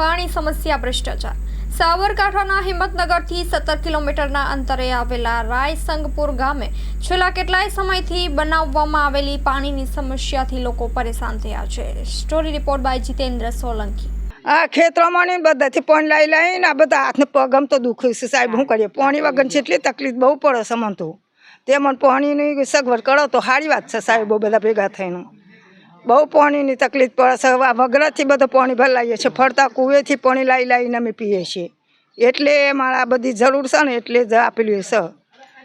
પાણી સમસ્યા ભ્રષ્ટાચાર. સાબરકાંઠાના હિંમતનગરથી સત્તર કિલોમીટરના અંતરે આવેલા રાયસંગપુર ગામે છેલ્લા કેટલાય સમયથી બનાવવામાં આવેલી પાણીની સમસ્યાથી લોકો પરેશાન થયા છે. Story report by Jitendra Solanki. આ ખેતરોમાં ને બધાથી પાણી લાવી લઈને આ બધા હાથને પગમ તો દુખ્યું છે. સાહેબ શું કરીએ? પાણી વગર જેટલી તકલીફ બહુ પડે છે મને તો. તે મને પાણીની સગવડ કરો તો સારી વાત છે સાહેબો બધા ભેગા થઈને. બહુ પાણીની તકલીફ પડે છે. આ વગરાથી બધું પાણી ભરાઈએ છીએ. ફરતા કુવેથી પાણી લાવી લાવીને અમે પીએ છીએ. એટલે મારા બધી જરૂર છે ને એટલે જ આપેલું છે.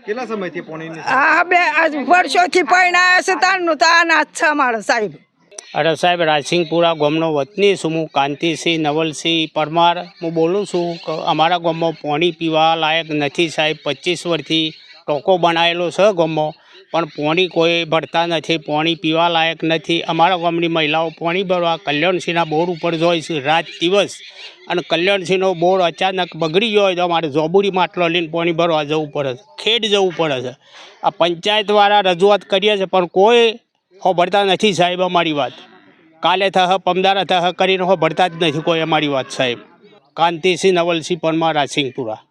કેટલા સમયથી પાણીની હા બે આજ વર્ષોથી પાણી આવ્યા છે. તારનું તો આ છે મારો સાહેબ. અરે સાહેબ રાજસિંહપુરા ગામનો વતની છું હું. કાંતિસિંહ નવલસિંહ પરમાર. હું બોલું છું અમારા ગામમાં પાણી પીવા લાયક નથી સાહેબ. પચીસ વર્ષથી ટોકો બનાવેલો છે ગામમાં. પણ પાણી કોઈ ભરતા નથી, પાણી પીવા લાયક નથી. અમારા ગામની મહિલાઓ પાણી ભરવા કલ્યાણસિંહના બોર ઉપર જોઈ છે રાત દિવસ. અને કલ્યાણસિંહનો બોર અચાનક બગડી ગયો હોય તો અમારે જોબુરી માટલો લઈને પાણી ભરવા જવું પડે છે, ખેડ જવું પડે છે. આ પંચાયતવાળા રજૂઆત કરીએ છે, પણ કોઈ હોભળતા નથી સાહેબ અમારી વાત. કાલે થહ, પમદારા થહ કરીને હોભળતા જ નથી કોઈ અમારી વાત સાહેબ. કાંતિસિંહ નવલસિંહ પરમાર રાસિંગપુરા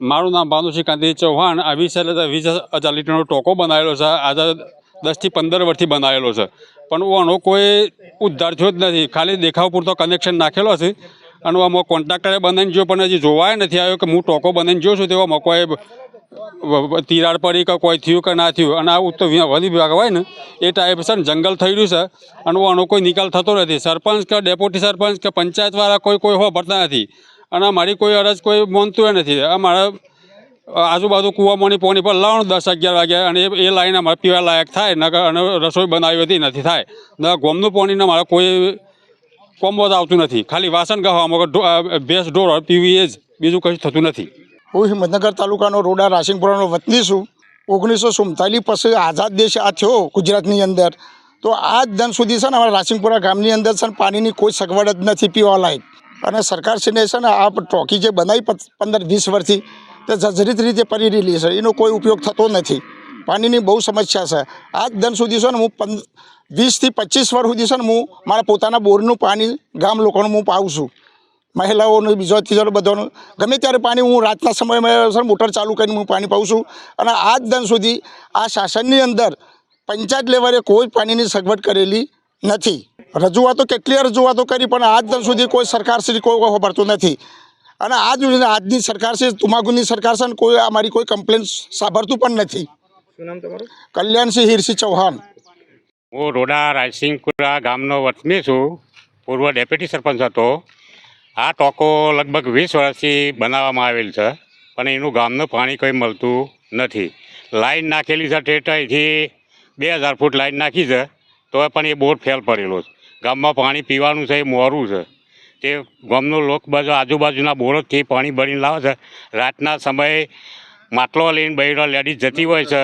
મારું નામ ભાનુસિંહ કાંતિ ચૌહાણ. આ વીસ વીસ હજાર લીટરનો ટોકો બનાવેલો છે. આજે દસથી પંદર વર્ષથી બનાવેલો છે. પણ આનો કોઈ ઉદ્ધાર થયો જ નથી. ખાલી દેખાવ પૂરતો કનેક્શન નાખેલો છે. અને આમાં કોન્ટ્રાક્ટરે બનાવીને જોયો, પણ હજી જોવાય નથી આવ્યો કે હું ટોકો બનાવીને જોઉં છું. તેવામાં કોઈ તિરાડ પડી કે કોઈ થયું કે ના થયું. અને આ ઉત્તર વિ- વન વિભાગ હોય ને, એ ટાઈપ છે ને, જંગલ થઈ રહ્યું છે. અને આનો કોઈ નિકાલ થતો નથી. સરપંચ કે ડેપ્યુટી સરપંચ કે પંચાયતવાળા કોઈ કોઈ હો ભરતા નથી. અને મારી કોઈ અરજ, કોઈ માનતું નથી. આ મારા આજુબાજુ કૂવામાંની પાણી પર લાવણ દસ અગિયાર વાગ્યા અને એ- લાઈન અમારે પીવા લાયક થાય નગર અને રસોઈ બનાવી હતી નથી થાય. ન ગોમનું પાણીને મારે કોઈ કોમ્બો આવતું નથી. ખાલી વાસણ ગવામાં ભેંસ ઢોર પીવી એ જ. બીજું કંઈ થતું નથી. હું હિંમતનગર તાલુકાનો રોડા રાસિંગપુરાનો વતની છું. ઓગણીસો સુડતાલીસ પછી આઝાદ દેશ આ થયો ગુજરાતની અંદર. તો આજ દિન સુધી છે ને અમારા રાસિંગપુરા ગામની અંદર છે પાણીની કોઈ સગવડ જ નથી પીવા લાયક. અને સરકારશ્રીને છે ને આ ટોકી જે બનાવી પંદર, વીસ વર્ષથી, તે જજરીત રીતે પડી રહેલી છે. એનો કોઈ ઉપયોગ થતો નથી. પાણીની બહુ સમસ્યા છે. આજ દિન સુધી છે ને હું પંદ, વીસથી પચીસ વર્ષ સુધી છે ને હું મારા પોતાના બોરનું પાણી ગામ લોકોનું હું પાઉં છું. મહિલાઓનું, બીજો ત્રીજો બધાનું. ગમે ત્યારે પાણી હું રાતના સમયમાં સર મોટર ચાલુ કરીને હું પાણી પાઉં છું. અને આજ દિન સુધી આ શાસનની અંદર પંચાયત લેવલે કોઈ પાણીની સગવડ કરેલી નથી. રજૂઆતો કેટલી રજૂઆતો કરી પણ આજ દિન સુધી કોઈ સરકારશ્રી કોઈ ખબરતું નથી. અને આજ આજની સરકાર છે તુમાકુની સરકાર છે કોઈ અમારી કોઈ કમ્પ્લેન સાંભળતું પણ નથી. શું કલ્યાણસિંહ હિરસિંહ ચૌહાણ. હું રોડા રાયસિંહપુરા ગામનો વતની છું. પૂર્વ ડેપ્યુટી સરપંચ હતો. આ ટોકો લગભગ વીસ વર્ષથી બનાવવામાં આવેલ છે પણ એનું ગામનું પાણી કંઈ મળતું નથી. લાઈન નાખેલી છે ટેટ અહીંથી બે હજાર ફૂટ લાઈન નાખી છે. તો પણ એ બોર ફેલ પડેલો છે. ગામમાં પાણી પીવાનું છે, એ મોરું છે. તે ગામનો લોક બાજુ, આજુબાજુના બોરોથી પાણી ભરીને લાવે છે. રાતના સમયે માટલો લઈને બૈરો લેડીઝ જતી હોય છે,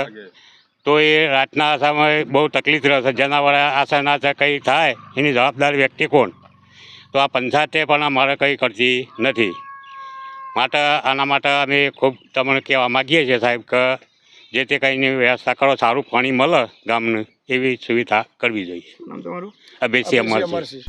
તો એ રાતના સમયે બહુ તકલીફ રહેશે જનાવર આશા ના કંઈ થાય, એની જવાબદાર વ્યક્તિ કોણ? તો આ પંચાયતે પણ અમારે કંઈ કરતી નથી. માટે આના માટે અમે ખૂબ તમને કહેવા માગીએ છીએ સાહેબ, કે જે તે કંઈની વ્યવસ્થા કરો, સારું પાણી મળે ગામને. એવી સુવિધા કરવી જોઈએ. નામ તમારું? અભિષેક અમરસિંહ